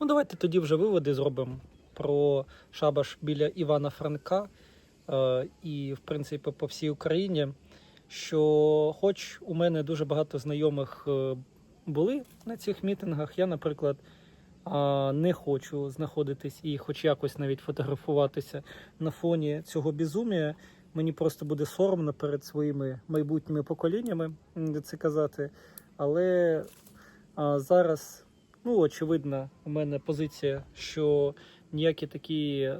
Ну, давайте тоді вже виводи зробимо про шабаш біля Івана Франка е, і, в принципі, по всій Україні. Що, хоч у мене дуже багато знайомих е, були на цих мітингах, я, наприклад, не хочу знаходитись і хоч якось навіть фотографуватися на фоні цього безумія. Мені просто буде соромно перед своїми майбутніми поколіннями це казати. Але зараз, ну, очевидно, у мене позиція, що ніякі такі е,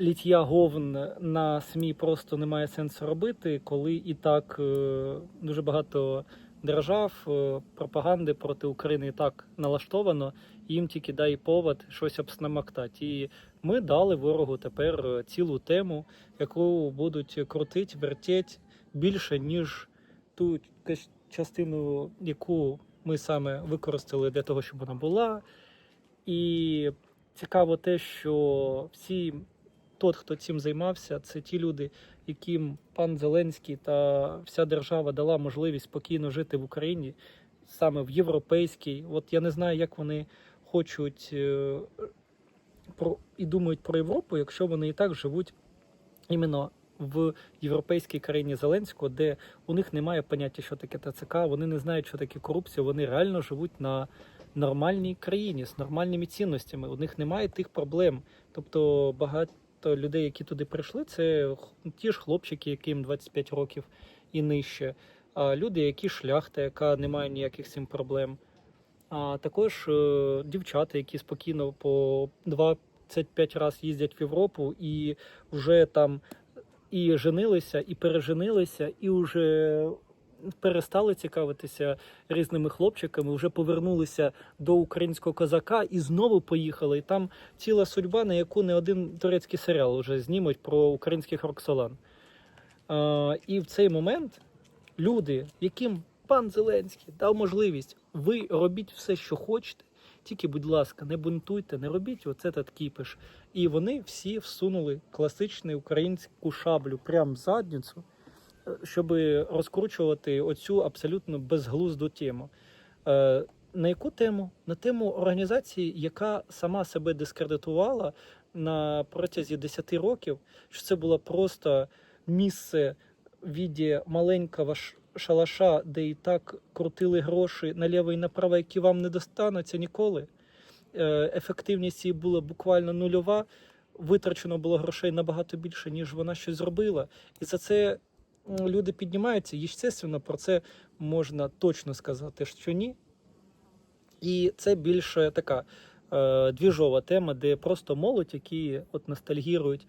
ліття говн на СМІ просто немає сенсу робити, коли і так е, дуже багато держав е, пропаганди проти України і так налаштовано, їм тільки дай повод щось обснамактати. І ми дали ворогу тепер цілу тему, яку будуть крутити, вертеть більше, ніж ту частину, яку ми саме використали для того, щоб вона була. І цікаво те, що всі тот, хто цим займався, це ті люди, яким пан Зеленський та вся держава дала можливість спокійно жити в Україні, саме в європейській. От я не знаю, як вони хочуть е, про і думають про Європу, якщо вони і так живуть іменно в європейській країні Зеленського, де у них немає поняття, що таке ТЦК, вони не знають, що таке корупція, вони реально живуть на нормальній країні з нормальними цінностями. У них немає тих проблем. Тобто багато людей, які туди прийшли, це ті ж хлопчики, яким 25 років і нижче, а люди, які шляхта, яка не має ніяких цим проблем. А також е, дівчата, які спокійно по 25 разів їздять в Європу і вже там і женилися, і переженилися, і вже перестали цікавитися різними хлопчиками, вже повернулися до українського козака і знову поїхали. І там ціла судьба, на яку не один турецький серіал вже знімуть про українських Роксолан. А, і в цей момент люди, яким пан Зеленський дав можливість, ви робіть все, що хочете. Тільки, будь ласка, не бунтуйте, не робіть оце та кіпиш. І вони всі всунули класичну українську шаблю прямо в задницю, щоб розкручувати оцю абсолютно безглузду тему. Е, На яку тему? На тему організації, яка сама себе дискредитувала на протязі 10 років, що це було просто місце в віді маленького шалаша, де і так крутили гроші наліво і направо, які вам не достануться ніколи. Е, Ефективність її була буквально нульова. Витрачено було грошей набагато більше, ніж вона щось зробила. І за це люди піднімаються. І, естественно, про це можна точно сказати, що ні. І це більше така е, двіжова тема, де просто молодь, які от ностальгірують,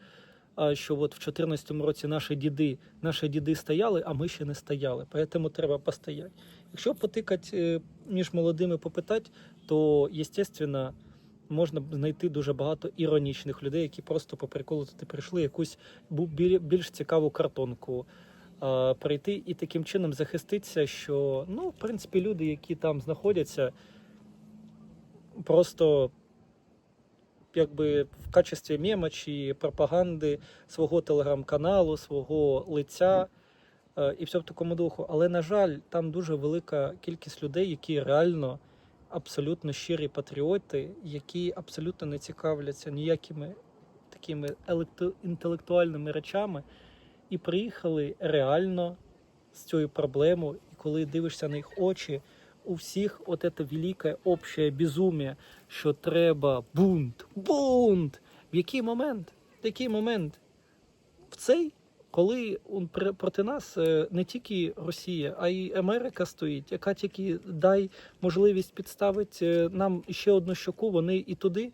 що от в 2014 році наші діди, наші діди стояли, а ми ще не стояли. Тому треба постояти. Якщо потикати е, між молодими попитати, то, естественно, можна знайти дуже багато іронічних людей, які просто по приколу туди прийшли якусь більш цікаву картонку прийти і таким чином захиститися, що ну, в принципі, люди, які там знаходяться, просто якби в качестві мема чи пропаганди свого телеграм-каналу, свого лиця е, і все в такому духу. Але, на жаль, там дуже велика кількість людей, які реально абсолютно щирі патріоти, які абсолютно не цікавляться ніякими такими інтелектуальними речами, і приїхали реально з цією проблемою. І коли дивишся на їх очі, у всіх от це велике общее безумие, що треба бунт, бунт. В який момент? В який момент? В цей, коли проти нас е, не тільки Росія, а й Америка стоїть, яка тільки дай можливість підставити нам ще одну щоку, вони і туди.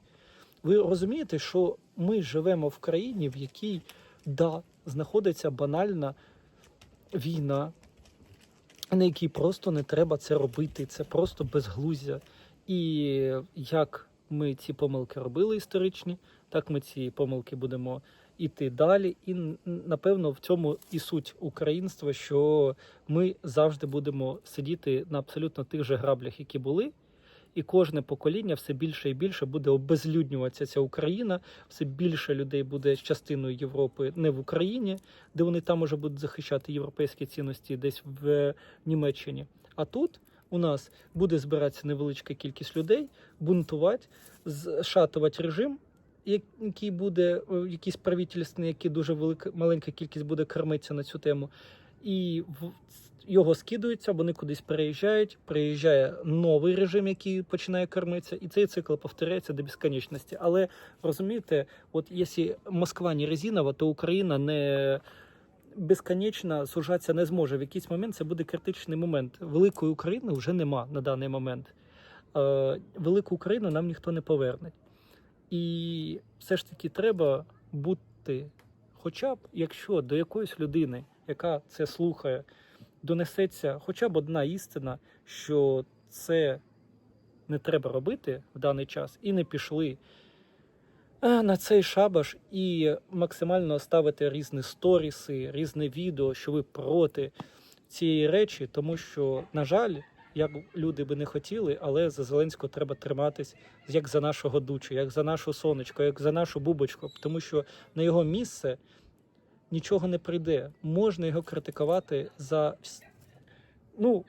Ви розумієте, що ми живемо в країні, в якій да, знаходиться банальна війна, на якій просто не треба це робити. Це просто безглуздя. І як ми ці помилки робили історичні, так ми ці помилки будемо іти далі. І напевно в цьому і суть українства, що ми завжди будемо сидіти на абсолютно тих же граблях, які були. І кожне покоління все більше і більше буде обезлюднюватися ця Україна, все більше людей буде частиною Європи не в Україні, де вони там уже будуть захищати європейські цінності десь в Німеччині. А тут у нас буде збиратися невеличка кількість людей, бунтувати, зшатувати режим, який буде е, якийсь правительственний, який дуже велика маленька кількість буде кормитися на цю тему. І його скидуються, вони кудись переїжджають. Приїжджає новий режим, який починає кормитися, і цей цикл повторяється до безконечності. Але розумієте, от якщо Москва не резинова, то Україна не безконечно сужатися не зможе. В якийсь момент це буде критичний момент. Великої України вже нема на даний момент. Е, Велику Україну нам ніхто не поверне. І все ж таки треба бути, хоча б якщо до якоїсь людини, яка це слухає, донесеться хоча б одна істина, що це не треба робити в даний час, і не пішли е, на цей шабаш і максимально ставити різні сторіси, різне відео, що ви проти цієї речі, тому що, на жаль, як люди би не хотіли, але за Зеленського треба триматись як за нашого дучу, як за нашу сонечко, як за нашу бубочку, тому що на його місце нічого не прийде. Можна його критикувати за ну,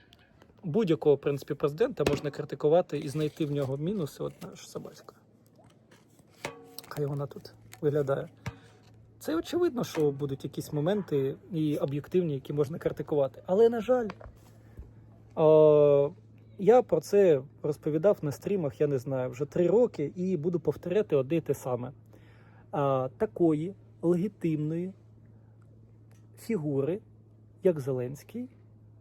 будь-якого в принципі президента можна критикувати і знайти в нього мінуси. От наша собаська. Хай вона тут виглядає. Це очевидно, що будуть якісь моменти і об'єктивні, які можна критикувати. Але, на жаль, е, я про це розповідав на стрімах, я не знаю, вже три роки і буду повторяти одне й те саме. А, такої легітимної фігури, як Зеленський,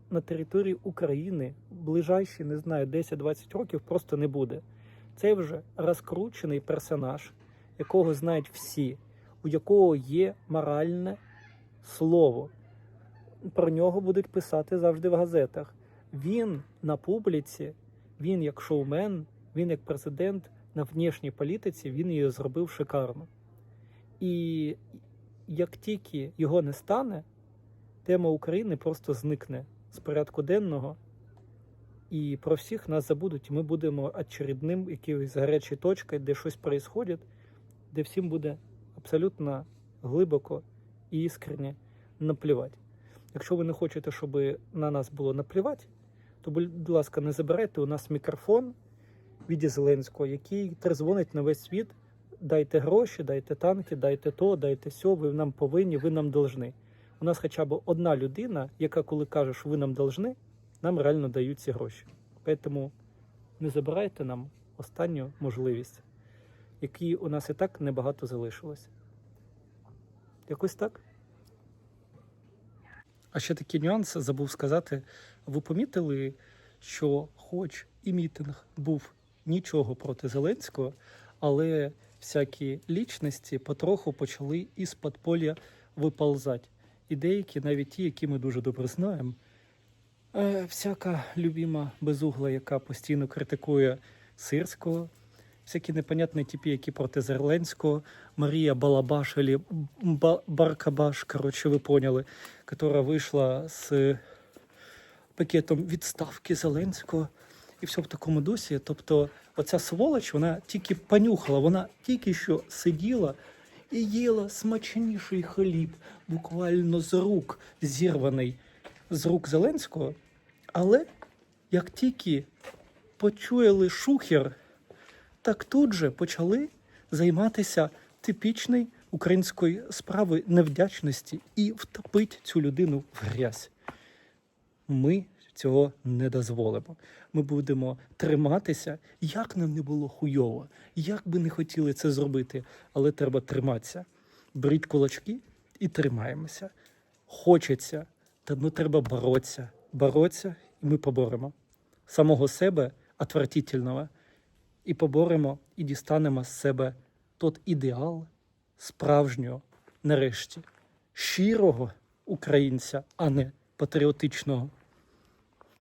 на території України ближайші, не знаю, 10-20 років просто не буде. Це вже розкручений персонаж, якого знають всі, у якого є моральне слово. Про нього будуть писати завжди в газетах. Він на публіці, він як шоумен, він як президент на внішній політиці, він її зробив шикарно. І як тільки його не стане, тема України просто зникне з порядку денного, і про всіх нас забудуть. і Ми будемо очередним якоюсь гарячою точкою, де щось відбувається, де всім буде абсолютно глибоко і іскренне наплівати. Якщо ви не хочете, щоб на нас було наплівати, то, будь ласка, не забирайте у нас мікрофон віді Зеленського, який трезвонить на весь світ. Дайте гроші, дайте танки, дайте то, дайте сьо, ви нам повинні, ви нам должны. У нас хоча б одна людина, яка коли каже, що ви нам должны, нам реально дають ці гроші. Тому не забирайте нам останню можливість, якій у нас і так небагато залишилось. Якось так. А ще такий нюанс забув сказати. Ви помітили, що, хоч і мітинг був нічого проти Зеленського, але всякі лічності потроху почали із подполя виползати. І деякі, навіть ті, які ми дуже добре знаємо. Е, всяка любима безугла, яка постійно критикує Сирського, всякі непонятні типи, які проти Зеленського, Марія Балабаш или Ба- Баркабаш, коротше, ви поняли, яка вийшла з пакетом відставки Зеленського і все в такому дусі. Тобто, оця сволоч, вона тільки понюхала, вона тільки що сиділа і їла смачніший хліб, буквально з рук зірваний з рук Зеленського. Але як тільки почуяли шухер, так тут же почали займатися типічною українською справою невдячності і втопити цю людину в грязь. Ми цього не дозволимо. Ми будемо триматися, як нам не було хуйово, як би не хотіли це зробити, але треба триматися. Беріть кулачки і тримаємося. Хочеться, та ну треба боротися. Боротися, і ми поборемо самого себе отвратительного, і поборемо, і дістанемо з себе тот ідеал справжнього, нарешті, щирого українця, а не патріотичного